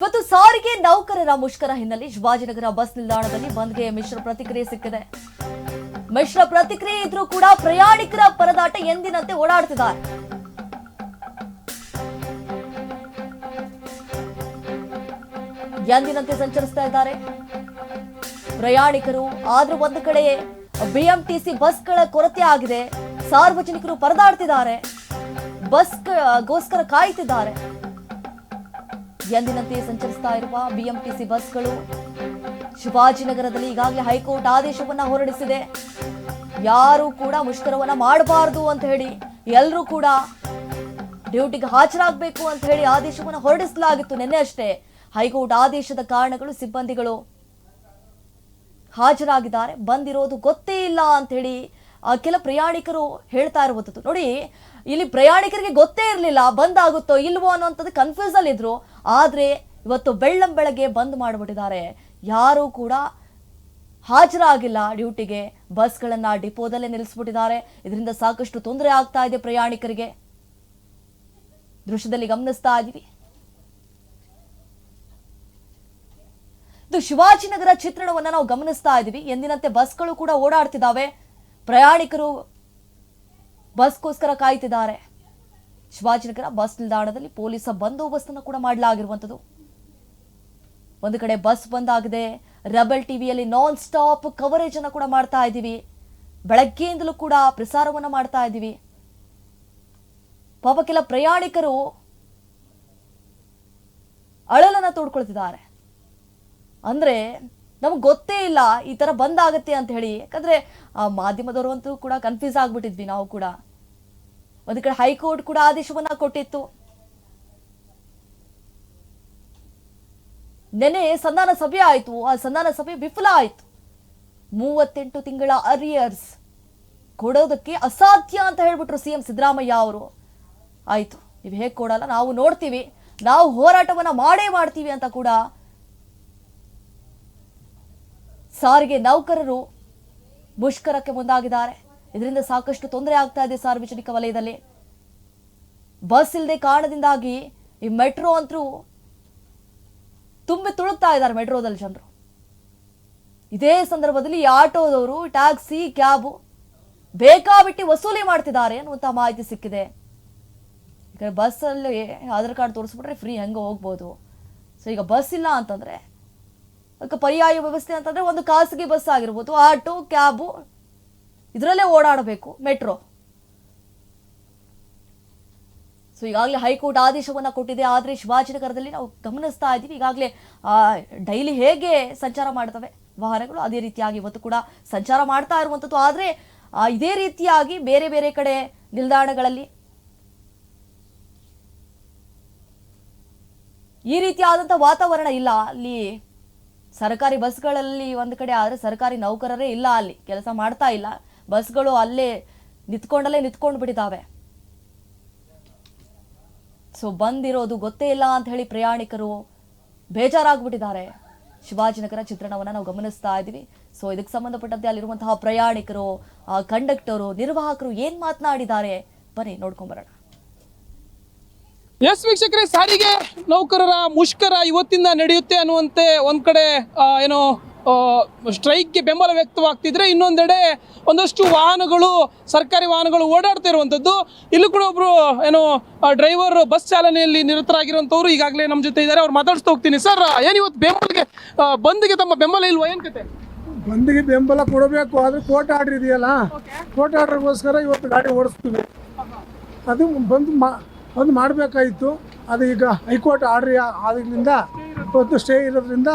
ಇವತ್ತು ಸಾರಿಗೆ ನೌಕರರ ಮುಷ್ಕರ ಹಿನ್ನೆಲೆ ಶಿವಾಜಿನಗರ ಬಸ್ ನಿಲ್ದಾಣದಲ್ಲಿ ಬಂದ್ಗೆ ಮಿಶ್ರ ಪ್ರತಿಕ್ರಿಯೆ ಸಿಕ್ಕಿದೆ. ಮಿಶ್ರ ಪ್ರತಿಕ್ರಿಯೆ ಇದ್ರೂ ಕೂಡ ಪ್ರಯಾಣಿಕರ ಪರದಾಟ ಎಂದಿನಂತೆ ಓಡಾಡುತ್ತಿದ್ದಾರೆ ಎಂದಿನಂತೆ ಸಂಚರಿಸ್ತಾ ಇದ್ದಾರೆ. ಪ್ರಯಾಣಿಕರು ಆದ್ರೂ ಒಂದು ಕಡೆ ಬಿಎಂಟಿಸಿ ಬಸ್ಗಳ ಕೊರತೆ ಆಗಿದೆ. ಸಾರ್ವಜನಿಕರು ಪರದಾಡ್ತಿದ್ದಾರೆ. ಬಸ್ ಗೋಸ್ಕರ ಕಾಯ್ತಿದ್ದಾರೆ. ಎಂದಿನಂತೆ ಸಂಚರಿಸ್ತಾ ಇರುವ ಬಿಎಂಟಿಸಿ ಬಸ್ಗಳು ಶಿವಾಜಿನಗರದಲ್ಲಿ ಈಗಾಗಲೇ ಹೈಕೋರ್ಟ್ ಆದೇಶವನ್ನ ಹೊರಡಿಸಿದೆ. ಯಾರು ಕೂಡ ಮುಷ್ಕರವನ್ನ ಮಾಡಬಾರದು ಅಂತ ಹೇಳಿ, ಎಲ್ಲರೂ ಕೂಡ ಡ್ಯೂಟಿಗೆ ಹಾಜರಾಗಬೇಕು ಅಂತ ಹೇಳಿ ಆದೇಶವನ್ನು ಹೊರಡಿಸಲಾಗಿತ್ತು ನಿನ್ನೆ ಅಷ್ಟೇ. ಹೈಕೋರ್ಟ್ ಆದೇಶದ ಕಾರಣಗಳು ಸಿಬ್ಬಂದಿಗಳು ಹಾಜರಾಗಿದ್ದಾರೆ. ಬಂದಿರೋದು ಗೊತ್ತೇ ಇಲ್ಲ ಅಂತ ಹೇಳಿ ಕೆಲ ಪ್ರಯಾಣಿಕರು ಹೇಳ್ತಾ ಇರುವಂಥದ್ದು ನೋಡಿ, ಇಲ್ಲಿ ಪ್ರಯಾಣಿಕರಿಗೆ ಗೊತ್ತೇ ಇರಲಿಲ್ಲ ಬಂದ್ ಆಗುತ್ತೋ ಇಲ್ವೋ ಅನ್ನೋಂಥದ್ದು ಕನ್ಫ್ಯೂಸ್ ಅಲ್ಲಿ ಇದ್ರು. ಆದ್ರೆ ಇವತ್ತು ಬೆಳ್ಳಂ ಬೆಳಗ್ಗೆ ಬಂದ್ ಮಾಡಿಬಿಟ್ಟಿದ್ದಾರೆ. ಯಾರು ಕೂಡ ಹಾಜರಾಗಿಲ್ಲ ಡ್ಯೂಟಿಗೆ. ಬಸ್ಗಳನ್ನ ಡಿಪೋದಲ್ಲೇ ನಿಲ್ಲಿಸ್ಬಿಟ್ಟಿದ್ದಾರೆ. ಇದರಿಂದ ಸಾಕಷ್ಟು ತೊಂದರೆ ಆಗ್ತಾ ಇದೆ ಪ್ರಯಾಣಿಕರಿಗೆ. ದೃಶ್ಯದಲ್ಲಿ ಗಮನಿಸ್ತಾ ಇದ್ದೀವಿ. ಇದು ಶಿವಾಜಿನಗರ ಚಿತ್ರಣವನ್ನ ನಾವು ಗಮನಿಸ್ತಾ ಇದ್ದೀವಿ. ಎಂದಿನಂತೆ ಬಸ್ಗಳು ಕೂಡ ಓಡಾಡ್ತಿದ್ದಾವೆ. ಪ್ರಯಾಣಿಕರು ಬಸ್ಗೋಸ್ಕರ ಕಾಯ್ತಿದ್ದಾರೆ ಶಿವಾಜಿನಗರ ಬಸ್ ನಿಲ್ದಾಣದಲ್ಲಿ ಪೊಲೀಸ ಬಂದೋಬಸ್ತನ್ನು ಕೂಡ ಮಾಡಲಾಗಿರುವಂಥದ್ದು. ಒಂದು ಕಡೆ ಬಸ್ ಬಂದಾಗಿದೆ. ರೆಬಲ್ ಟಿವಿಯಲ್ಲಿ ನಾನ್ ಸ್ಟಾಪ್ ಕವರೇಜ್ ಅನ್ನು ಕೂಡ ಮಾಡ್ತಾ ಇದ್ದೀವಿ. ಬೆಳಗ್ಗೆಯಿಂದಲೂ ಕೂಡ ಪ್ರಸಾರವನ್ನ ಮಾಡ್ತಾ ಇದ್ದೀವಿ. ಪಾಪ ಕೆಲ ಪ್ರಯಾಣಿಕರು ಅಳಲನ್ನು ತೋಡ್ಕೊಳ್ತಿದ್ದಾರೆ. ಅಂದ್ರೆ ನಮ್ಗೆ ಗೊತ್ತೇ ಇಲ್ಲ ಈ ತರ ಆಗುತ್ತೆ ಅಂತ ಹೇಳಿ. ಯಾಕಂದ್ರೆ, ಆ, ಮಾಧ್ಯಮದವರು ಅಂತೂ ಕೂಡ ಕನ್ಫ್ಯೂಸ್ ಆಗಿಬಿಟ್ಟಿದ್ವಿ ನಾವು ಕೂಡ. ಒಂದು ಕಡೆ ಹೈಕೋರ್ಟ್ ಕೂಡ ಆದೇಶವನ್ನ ಕೊಟ್ಟಿತ್ತು. ನೆನೆ ಸಂಧಾನ ಸಭೆ ಆಯಿತು. ಆ ಸಂಧಾನ ಸಭೆ ವಿಫಲ ಆಯಿತು. ಮೂವತ್ತೆಂಟು ತಿಂಗಳ ಅರಿಯರ್ಸ್ ಕೊಡೋದಕ್ಕೆ ಅಸಾಧ್ಯ ಅಂತ ಹೇಳ್ಬಿಟ್ರು ಸಿಎಂ ಸಿದ್ದರಾಮಯ್ಯ ಅವರು. ಆಯಿತು, ನೀವು ಹೇಗೆ ಕೊಡಲ್ಲ? ನಾವು ನೋಡ್ತೀವಿ. ನಾವು ಹೋರಾಟವನ್ನು ಮಾಡೇ ಮಾಡ್ತೀವಿ ಅಂತ ಕೂಡ ಸಾರಿಗೆ ನೌಕರರು ಮುಷ್ಕರಕ್ಕೆ ಮುಂದಾಗಿದ್ದಾರೆ. ಇದರಿಂದ ಸಾಕಷ್ಟು ತೊಂದರೆ ಆಗ್ತಾ ಇದೆ ಸಾರ್ವಜನಿಕ ವಲಯದಲ್ಲಿ. ಬಸ್ ಇಲ್ಲದೆ ಕಾರಣದಿಂದಾಗಿ ಈ ಮೆಟ್ರೋ ಅಂತೂ ತುಂಬಿ ತುಳುಕ್ತಾ ಇದ್ದಾರೆ ಮೆಟ್ರೋದಲ್ಲಿ ಜನರು. ಇದೇ ಸಂದರ್ಭದಲ್ಲಿ ಆಟೋದವರು ಟ್ಯಾಕ್ಸಿ, ಕ್ಯಾಬು ಬೇಕಾಬಿಟ್ಟಿ ವಸೂಲಿ ಮಾಡ್ತಿದ್ದಾರೆ ಅನ್ನುವಂಥ ಮಾಹಿತಿ ಸಿಕ್ಕಿದೆ. ಈಗ ಬಸ್ಸಲ್ಲಿ ಆಧಾರ್ ಕಾರ್ಡ್ ತೋರಿಸ್ಬಿಟ್ರೆ ಫ್ರೀ ಹೆಂಗೆ ಹೋಗ್ಬೋದು. ಸೊ ಈಗ ಬಸ್ ಇಲ್ಲ ಅಂತಂದ್ರೆ ಪರ್ಯಾಯ ವ್ಯವಸ್ಥೆ ಅಂತಂದ್ರೆ ಒಂದು ಖಾಸಗಿ ಬಸ್ ಆಗಿರ್ಬೋದು, ಆಟೋ, ಕ್ಯಾಬು, ಇದರಲ್ಲೇ ಓಡಾಡಬೇಕು, ಮೆಟ್ರೋ. ಸೊ ಈಗಾಗಲೇ ಹೈಕೋರ್ಟ್ ಆದೇಶವನ್ನು ಕೊಟ್ಟಿದೆ. ಆದರೆ ಶಿವಾಜಿನಗರದಲ್ಲಿ ನಾವು ಗಮನಿಸ್ತಾ ಇದ್ದೀವಿ. ಈಗಾಗಲೇ ಡೈಲಿ ಹೇಗೆ ಸಂಚಾರ ಮಾಡ್ತವೆ ವಾಹನಗಳು, ಅದೇ ರೀತಿಯಾಗಿ ಇವತ್ತು ಕೂಡ ಸಂಚಾರ ಮಾಡ್ತಾ ಇರುವಂಥದ್ದು ಆದರೆ ಇದೇ ರೀತಿಯಾಗಿ ಬೇರೆ ಬೇರೆ ಕಡೆ ನಿಲ್ದಾಣಗಳಲ್ಲಿ ಈ ರೀತಿಯಾದಂಥ ವಾತಾವರಣ ಇಲ್ಲ. ಅಲ್ಲಿ ಸರ್ಕಾರಿ ಬಸ್ಗಳಲ್ಲಿ ಒಂದು ಕಡೆ ಆದರೆ ಸರ್ಕಾರಿ ನೌಕರರೇ ಇಲ್ಲ ಅಲ್ಲಿ. ಕೆಲಸ ಮಾಡ್ತಾ ಇಲ್ಲ. ಬಸ್ಗಳು ಅಲ್ಲೇ ನಿಂತ್ಕೊಂಡಲ್ಲೇ ನಿಂತ್ಕೊಂಡು ಬಿಟ್ಟಿದ್ದಾವೆ ಸೊ ಬಂದಿರೋದು ಗೊತ್ತೇ ಇಲ್ಲ ಅಂತ ಹೇಳಿ ಪ್ರಯಾಣಿಕರು ಬೇಜಾರಾಗ್ಬಿಟ್ಟಿದ್ದಾರೆ. ಶಿವಾಜಿನಗರ ಚಿತ್ರಣವನ್ನು ನಾವು ಗಮನಿಸ್ತಾ ಇದ್ದೀವಿ. ಸೊ ಇದಕ್ಕೆ ಸಂಬಂಧಪಟ್ಟಂತೆ ಅಲ್ಲಿರುವಂತಹ ಪ್ರಯಾಣಿಕರು ಕಂಡಕ್ಟರು, ನಿರ್ವಾಹಕರು ಏನು ಮಾತನಾಡಿದ್ದಾರೆ? ಬನ್ನಿ ನೋಡ್ಕೊಂಬರೋಣ ಎಸ್ ವೀಕ್ಷಕರೇ ಸಾರಿಗೆ ನೌಕರರ ಮುಷ್ಕರ ಇವತ್ತಿಂದ ನಡೆಯುತ್ತೆ ಅನ್ನುವಂತೆ ಒಂದ್ ಕಡೆ ಏನು ಸ್ಟ್ರೈಕ್ಗೆ ಬೆಂಬಲ ವ್ಯಕ್ತವಾಗ್ತಿದ್ರೆ ಇನ್ನೊಂದೆಡೆ ಒಂದಷ್ಟು ವಾಹನಗಳು ಸರ್ಕಾರಿ ವಾಹನಗಳು ಓಡಾಡ್ತಾ ಇರುವಂಥದ್ದು ಇಲ್ಲೂ ಕೂಡ ಒಬ್ರು ಏನು ಡ್ರೈವರ್ ಬಸ್ ಚಾಲನೆಯಲ್ಲಿ ನಿರತರಾಗಿರುವಂಥವ್ರು ಈಗಾಗಲೇ ನಮ್ಮ ಜೊತೆ ಇದ್ದಾರೆ. ಅವ್ರು ಮಾತಾಡಿಸ್ತಾ ಹೋಗ್ತೀನಿ. ಸರ್ ಏನು ಇವತ್ತು ಬಂದ್ಗೆ ತಮ್ಮ ಬೆಂಬಲ ಇಲ್ವಾ? ಏನ್ ಕತೆ? ಬಂದ್ಗೆ ಬೆಂಬಲ ಕೊಡಬೇಕು. ಆದರೆ ಕೋರ್ಟ್ ಆರ್ಡರ್ ಇದೆಯಲ್ಲ? ಕೋರ್ಟ್ ಆರ್ಡರ್ಗೋಸ್ಕರ ಇವತ್ತು ಗಾಡಿ ಓಡಿಸ್ತೀವಿ. ಅದು ಬಂದು ಮಾ ಬಂದು ಮಾಡಬೇಕಾಯಿತು. ಅದು ಈಗ ಹೈಕೋರ್ಟ್ ಆರ್ಡ್ರ್ ಆದ್ರಿಂದ ಇವತ್ತು ಸ್ಟೇ ಇರೋದ್ರಿಂದ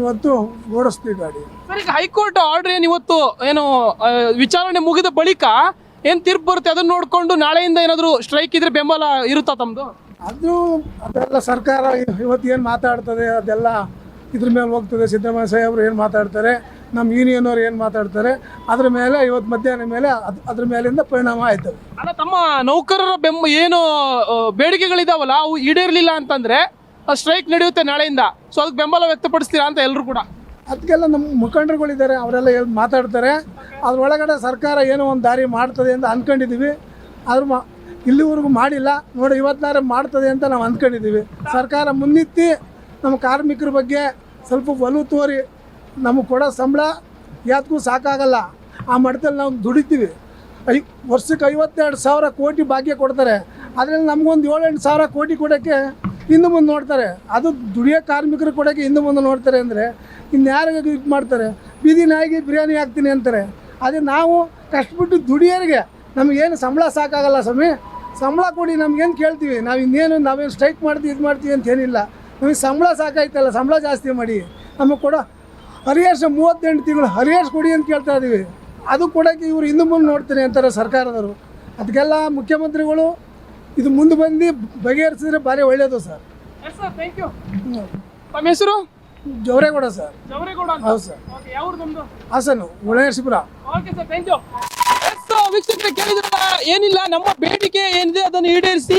ಇವತ್ತು ಓಡಿಸ್ತೀವಿ ಗಾಡಿ. ಸರ್ ಈಗ ಹೈಕೋರ್ಟ್ ಆರ್ಡರ್ ಏನು ಇವತ್ತು ಏನು ವಿಚಾರಣೆ ಮುಗಿದ ಬಳಿಕ ಏನು ತೀರ್ಪು ಬರುತ್ತೆ ಅದನ್ನ ನೋಡಿಕೊಂಡು ನಾಳೆಯಿಂದ ಏನಾದರೂ ಸ್ಟ್ರೈಕ್ ಇದ್ರೆ ಬೆಂಬಲ ಇರುತ್ತಾ ತಮ್ಮದು ಅದು ಅದೆಲ್ಲ ಸರ್ಕಾರ ಇವತ್ತು ಏನು ಮಾತಾಡ್ತದೆ ಅದೆಲ್ಲ ಇದ್ರ ಮೇಲೆ ಹೋಗ್ತದೆ. ಸಿದ್ದರಾಮಯ್ಯ ಸಾಹೇಬ್ರು ಏನು ಮಾತಾಡ್ತಾರೆ? ನಮ್ಮ ಯೂನಿಯನ್ ಅವ್ರು ಏನು ಮಾತಾಡ್ತಾರೆ ಅದ್ರ ಮೇಲೆ ಇವತ್ತು ಮಧ್ಯಾಹ್ನ ಮೇಲೆ ಅದ್ ಅದ್ರ ಮೇಲಿಂದ ಪರಿಣಾಮ ಆಯಿತು. ಅಲ್ಲ ತಮ್ಮ ನೌಕರರ ಬೆಂಬ ಏನು ಆ, ಬೇಡಿಕೆಗಳಿದಾವಲ್ಲ ಅವು ಈಡೇರ್ಲಿಲ್ಲ ಅಂತಂದ್ರೆ ಸ್ಟ್ರೈಕ್ ನಡೆಯುತ್ತೆ ನಾಳೆಯಿಂದ. ಸೊ ಅದಕ್ಕೆ ಬೆಂಬಲ ವ್ಯಕ್ತಪಡಿಸ್ತೀರಾ ಅಂತ ಎಲ್ಲರೂ ಕೂಡ? ಅದಕ್ಕೆಲ್ಲ ನಮ್ಮ ಮುಖಂಡರುಗಳಿದ್ದಾರೆ ಅವರೆಲ್ಲ ಹೇಳಿ ಮಾತಾಡ್ತಾರೆ. ಅದರೊಳಗಡೆ ಸರ್ಕಾರ ಏನೋ ಒಂದು ದಾರಿ ಮಾಡ್ತದೆ ಅಂತ ಅಂದ್ಕೊಂಡಿದ್ದೀವಿ ಆದ್ರೂ ಮಾ ಇಲ್ಲಿವರೆಗೂ ಮಾಡಿಲ್ಲ. ನೋಡಿ ಇವತ್ತಿನಾರೆ ಮಾಡ್ತದೆ ಅಂತ ನಾವು ಅಂದ್ಕೊಂಡಿದ್ದೀವಿ ಸರ್ಕಾರ ಮುನ್ನಿತ್ತಿ ನಮ್ಮ ಕಾರ್ಮಿಕರ ಬಗ್ಗೆ ಸ್ವಲ್ಪ ಒಲವು ತೋರಿ ನಮಗೆ ಕೊಡೋ ಸಂಬಳ ಯಾತಕ್ಕೂ ಸಾಕಾಗಲ್ಲ. ಆ ಮಠದಲ್ಲಿ ನಾವು ದುಡಿತೀವಿ. ಐ, ವರ್ಷಕ್ಕೆ ಐವತ್ತೆರಡು ಸಾವಿರ ಕೋಟಿ ಭಾಗ್ಯ ಕೊಡ್ತಾರೆ. ಅದರಲ್ಲಿ ನಮಗೊಂದು ಏಳೆಂಟು ಸಾವಿರ ಕೋಟಿ ಕೊಡೋಕ್ಕೆ ಹಿಂದೆ ಮುಂದೆ ನೋಡ್ತಾರೆ. ಅದು ದುಡಿಯೋ ಕಾರ್ಮಿಕರು ಕೊಡೋಕ್ಕೆ ಹಿಂದೆ ಮುಂದೆ ನೋಡ್ತಾರೆ ಅಂದರೆ ಇನ್ಯಾರಿಗೆ ಇದು ಮಾಡ್ತಾರೆ? ಬೀದಿ ನಾಯಿಗೆ ಬಿರಿಯಾನಿ ಹಾಕ್ತೀನಿ ಅಂತಾರೆ. ಅದೇ ನಾವು ಕಷ್ಟಪಟ್ಟು ದುಡಿಯೋರಿಗೆ ನಮಗೇನು ಸಂಬಳ ಸಾಕಾಗಲ್ಲ ಸ್ವಾಮಿ. ಸಂಬಳ ಕೊಡಿ, ನಮಗೇನು ಕೇಳ್ತೀವಿ. ನಾವು ಇನ್ನೇನು, ನಾವೇನು ಸ್ಟ್ರೈಕ್ ಮಾಡ್ತೀವಿ ಇದು ಮಾಡ್ತೀವಿ ಅಂತ ಏನಿಲ್ಲ. ನಮಗೆ ಸಂಬಳ ಸಾಕಾಯ್ತಲ್ಲ, ಸಂಬಳ ಜಾಸ್ತಿ ಮಾಡಿ. ನಮಗೆ ಕೊಡೋ ಹರಿಯರ್ಸ್ ಮೂವತ್ತೆಂಟು ತಿಂಗಳು ಹರಿಯರ್ಸ್ ಕೊಡಿ ಅಂತ ಕೇಳ್ತಾ ಇದ್ದೀವಿ. ಅದು ಕೊಡೋಕ್ಕೆ ಇವರು ಹಿಂದೆ ಮುಂದೆ ನೋಡ್ತೀನಿ ಅಂತಾರೆ ಸರ್ಕಾರದವರು. ಅದಕ್ಕೆಲ್ಲ ಮುಖ್ಯಮಂತ್ರಿಗಳು ಇದು ಮುಂದೆ ಬಂದು ಬಗೆಹರಿಸಿದ್ರೆ ಭಾರಿ ಒಳ್ಳೆಯದು ಸರ್. ಥ್ಯಾಂಕ್ ಯು ತಮ್ಮ ಹೆಸರು? ಜವರೇಗೌಡ ಸರ್. ಜವರೇಗೌಡ ಹೌದು ಸರ್. ಓಕೆ ಯಾವ ನಮ್ದು Hassan okay sir thank you ವೀಕ್ಷಕರೇ ಕೇಳಿದ್ರಲ್ಲ ಏನಿಲ್ಲ ನಮ್ಮ ಬೇಡಿಕೆ ಏನಿದೆ ಅದನ್ನು ಈಡೇರಿಸಿ.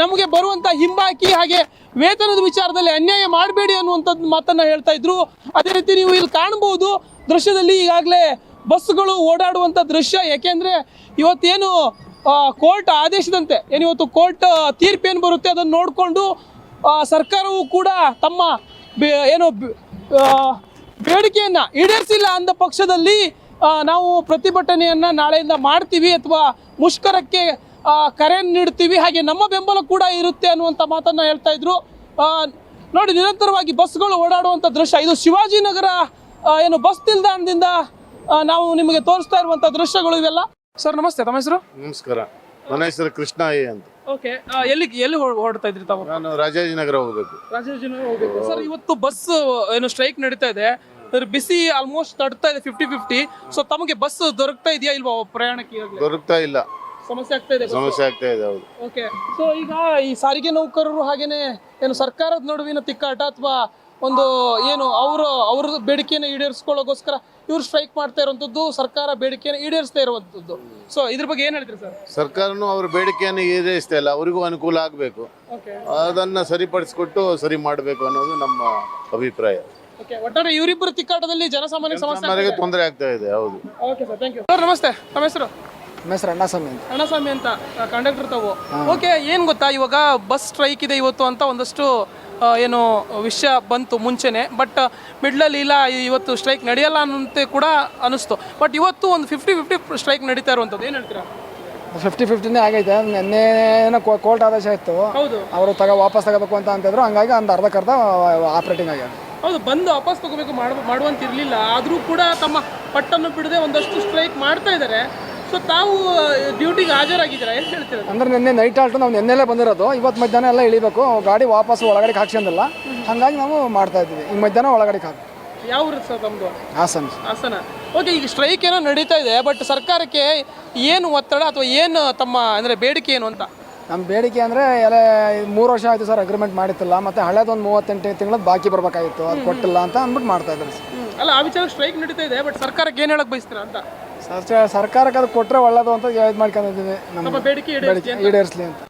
ನಮಗೆ ಬರುವಂತ ಹಿಂಬಾಕಿ ಹಾಗೆ ವೇತನದ ವಿಚಾರದಲ್ಲಿ ಅನ್ಯಾಯ ಮಾಡಬೇಡಿ ಅನ್ನುವಂಥದ್ದು ಮಾತನ್ನ ಹೇಳ್ತಾ ಇದ್ರು. ಅದೇ ರೀತಿ ನೀವು ಇಲ್ಲಿ ಕಾಣಬಹುದು, ದೃಶ್ಯದಲ್ಲಿ ಈಗಾಗಲೇ ಬಸ್ಗಳು ಓಡಾಡುವಂಥ ದೃಶ್ಯ. ಯಾಕೆಂದ್ರೆ ಇವತ್ತೇನು ಕೋರ್ಟ್ ಆದೇಶದಂತೆ ಏನಿವತ್ತು ತೀರ್ಪು ತೀರ್ಪೇನು ಬರುತ್ತೆ ಅದನ್ನು ನೋಡಿಕೊಂಡು ಸರ್ಕಾರವು ಕೂಡ ತಮ್ಮ ಏನು ಬೇಡಿಕೆಯನ್ನ ಈಡೇರಿಸಿಲ್ಲ ಅಂದ ಪಕ್ಷದಲ್ಲಿ ನಾವು ಪ್ರತಿಭಟನೆಯನ್ನ ನಾಳೆಯಿಂದ ಮಾಡ್ತೀವಿ ಅಥವಾ ಮುಷ್ಕರಕ್ಕೆ ಆ, ಕರೆಯನ್ನು ನೀಡ್ತೀವಿ ಹಾಗೆ ನಮ್ಮ ಬೆಂಬಲ ಕೂಡ ಇರುತ್ತೆ ಅನ್ನುವಂಥ ಮಾತನ್ನ ಹೇಳ್ತಾ ಇದ್ರು. ಆ, ನೋಡಿ ನಿರಂತರವಾಗಿ ಬಸ್ಗಳು ಓಡಾಡುವಂಥ ದೃಶ್ಯ. ಇದು ಶಿವಾಜಿನಗರ ಏನು ಬಸ್ ನಿಲ್ದಾಣದಿಂದ ನಾವು ನಿಮಗೆ ತೋರಿಸ್ತಾ ಇರುವಂಥ ದೃಶ್ಯಗಳು ಇವೆಲ್ಲ. ಸರ್ ನಮಸ್ತೆ. ತಮ್ಮ ಹೆಸರು? ನಮಸ್ಕಾರ. ನನ್ನ ಹೆಸರು ಕೃಷ್ಣ ಎ ಅಂತ. ಓಕೆ. ಎಲ್ಲಿ ಎಲ್ಲಿ ಓಡ್ತಾ ಇದ್ರಿ ತಾವು? ನಾನು ರಾಜಾಜಿನಗರ ಹೋಗ್ಬೇಕು. ಸರ್ ಇವತ್ತು ಬಸ್ ಏನು ಸ್ಟ್ರೈಕ್ ನಡೀತಾ ಇದೆ. ಬಿಸಿ ಆಲ್ಮೋಸ್ಟ್ ತಡ್ತಾ ಇದೆ ಫಿಫ್ಟಿ ಫಿಫ್ಟಿ ಸೊ ತಮಗೆ ಬಸ್ ದೊರಕ್ತಾ ಇದೆಯಾ ಇಲ್ವಾ ಪ್ರಯಾಣಕ್ಕೆ ದೊರಕ್ತಾ ಇಲ್ಲ. ಸಮಸ್ಯೆ ಆಗ್ತಾ ಇದೆ ಸಮಸ್ಯೆ ಆಗ್ತಾ ಇದೆ ಹೌದು. ಓಕೆ. ಸೊ ಈಗ ಈ ಸಾರಿಗೆ ನೌಕರರು ಹಾಗೇನೆ ಏನು ಸರ್ಕಾರದ ನಡುವಿನ ತಿಕ್ಕಾಟ ಅಥವಾ ಒಂದು ಏನು ಅವರು ಅವ್ರ ಬೇಡಿಕೆಯನ್ನು ಈಡೇರಿಸ್ಕೊಳ್ಳೋಗೋಸ್ಕರ ಇವ್ರು ಸ್ಟ್ರೈಕ್ ಮಾಡ್ತಾ ಇರುವಂಥದ್ದು ಸರ್ಕಾರ ಬೇಡಿಕೆಯನ್ನು ಈಡೇರಿಸ್ತಾ ಇರುವಂಥದ್ದು. ಸೊ ಇದ್ರ ಬಗ್ಗೆ ಏನು ಹೇಳ್ತೀರಿ ಸರ್? ಸರ್ಕಾರನು ಅವ್ರ ಬೇಡಿಕೆಯನ್ನು ಈಡೇರಿಸ್ತಾ ಇಲ್ಲ ಅವರಿಗೂ ಅನುಕೂಲ ಆಗಬೇಕು. ಅದನ್ನ ಸರಿಪಡಿಸ್ಕೊಟ್ಟು ಸರಿ ಮಾಡಬೇಕು ಅನ್ನೋದು ನಮ್ಮ ಅಭಿಪ್ರಾಯ. ಒಟ್ಟಾರೆ ಇವರಿಬ್ಬರು ತಿಕ್ಕಾಟದಲ್ಲಿ ಜನಸಾಮಾನ್ಯ ಸಮಸ್ಯೆ ತೊಂದರೆ ಆಗ್ತಾ ಇದೆ ಹೌದು. Okay sir thank you sir ನಮಸ್ತೆ. ನಮ್ಮ ಹೆಸರು? ನಮ್ಮ ಹೆಸರು ಅಣ್ಣಸ್ವಾಮಿ ಅಂತ. ಅಣ್ಣಸ್ವಾಮಿ ಅಂತ ಕಂಡಕ್ಟರ್ ತಾವು. ಓಕೆ ಏನು ಗೊತ್ತಾ? ಇವಾಗ ಬಸ್ ಸ್ಟ್ರೈಕ್ ಇದೆ ಇವತ್ತು ಅಂತ ಒಂದಷ್ಟು ಆ, ಏನು ವಿಷಯ ಬಂತು ಮುಂಚೆನೆ. ಬಟ್ ಮಿಡ್ಲಲ್ಲಿ ಇಲ್ಲ ಇವತ್ತು ಸ್ಟ್ರೈಕ್ ನಡೆಯಲ್ಲ ಅನ್ನಂತೆ ಕೂಡ ಅನಿಸ್ತು ಬಟ್ ಇವತ್ತು ಒಂದು ಫಿಫ್ಟಿ ಫಿಫ್ಟಿ ಸ್ಟ್ರೈಕ್ ನಡೀತಾ ಇರುವಂಥದ್ದು. ಏನು ಹೇಳ್ತೀರಾ? ಫಿಫ್ಟಿ ಫಿಫ್ಟಿನೇ ಆಗೈತೆ. ನಿನ್ನೆ ಕೋರ್ಟ್ ಆದೇಶ ಇತ್ತು. ಹೌದು. ಅವರು ತಗೋ ವಾಪಸ್ ತಗೋಬೇಕು ಅಂತ ಅಂತಿದ್ರು. ಹಂಗಾಗಿ ಒಂದು ಅರ್ಧಕ್ಕರ್ಧ ಆಪ್ರೇಟಿಂಗ್ ಆಗ್ಯಾವ ಹೌದು ಬಂದು ವಾಪಸ್ ತಗೋಬೇಕು ಮಾಡ ಮಾಡುವಂತಿರಲಿಲ್ಲ. ಆದರೂ ಕೂಡ ತಮ್ಮ ಪಟ್ಟನ್ನು ಬಿಡದೆ ಒಂದಷ್ಟು ಸ್ಟ್ರೈಕ್ ಮಾಡ್ತಾ ಇದ್ದಾರೆ. ಸೊ ತಾವು ಡ್ಯೂಟಿಗೆ ಹಾಜರಾಗಿದ್ದೀರಾ? ಏನು ಹೇಳ್ತೀರಾ? ಅಂದ್ರೆ ನಿನ್ನೆ ನೈಟ್ ಆಲ್ಟು ನಾವು ನಿನ್ನೆಲ್ಲೇ ಬಂದಿರೋದು. ಇವತ್ತು ಮಧ್ಯಾಹ್ನ ಎಲ್ಲ ಇಳಿಬೇಕು. ಗಾಡಿ ವಾಪಸ್ ಒಳಗಡೆ ಹಾಕ್ಸಂದಿಲ್ಲ ಹಾಗಾಗಿ ನಾವು ಮಾಡ್ತಾ ಇದ್ದೀವಿ. ಈಗ ಮಧ್ಯಾಹ್ನ ಒಳಗಡೆ ಹಾಕಿ ಯಾವ ಊರು ಸರ್ ತಮ್ಮದು ಹಾಸನ. ಹಾಸನ. ಓಕೆ ಈಗ ಸ್ಟ್ರೈಕ್ ಏನೋ ನಡೀತಾ ಇದೆ ಬಟ್ ಸರ್ಕಾರಕ್ಕೆ ಏನು ಒತ್ತಡ ಅಥವಾ ಏನು ತಮ್ಮ ಅಂದರೆ ಬೇಡಿಕೆ ಏನು ಅಂತ? ನಮ್ಮ ಬೇಡಿಕೆ ಅಂದರೆ ಎಲ್ಲ ಮೂರು ವರ್ಷ ಆಯಿತು ಸರ್ ಅಗ್ರಿಮೆಂಟ್ ಮಾಡಿತ್ತಿಲ್ಲ. ಮತ್ತು ಹಳೆದೊಂದು ಮೂವತ್ತೆಂಟು ತಿಂಗಳದ್ದು ಬಾಕಿ ಬರಬೇಕಾಗಿತ್ತು. ಅದು ಕೊಟ್ಟಿಲ್ಲ ಅಂತ ಅಂದ್ಬಿಟ್ಟು ಮಾಡ್ತಾ ಇದ್ದಾರೆ ಸರ್. ಅಲ್ಲ ಆ ವಿಚಾರ ಸ್ಟ್ರೈಕ್ ನಡೀತಾ ಇದೆ ಬಟ್ ಸರ್ಕಾರಕ್ಕೆ ಏನು ಹೇಳಕ್ಕೆ ಬಯಸ್ತೀರಾ ಅಂತ? ಸರ್ಕಾರ ಸರ್ಕಾರಕ್ಕೆ ಅದು ಕೊಟ್ಟರೆ ಒಳ್ಳೇದು ಅಂತ ಇದು ಮಾಡ್ಕೊಂಡಿದ್ದೀನಿ ನಮ್ಮ ನಮ್ಮ ಬೇಡಿಕೆ ಈಡೇರಿಸಿ ಬೇಡಿಕೆ ಈಡೇರಿಸಲಿ ಅಂತ.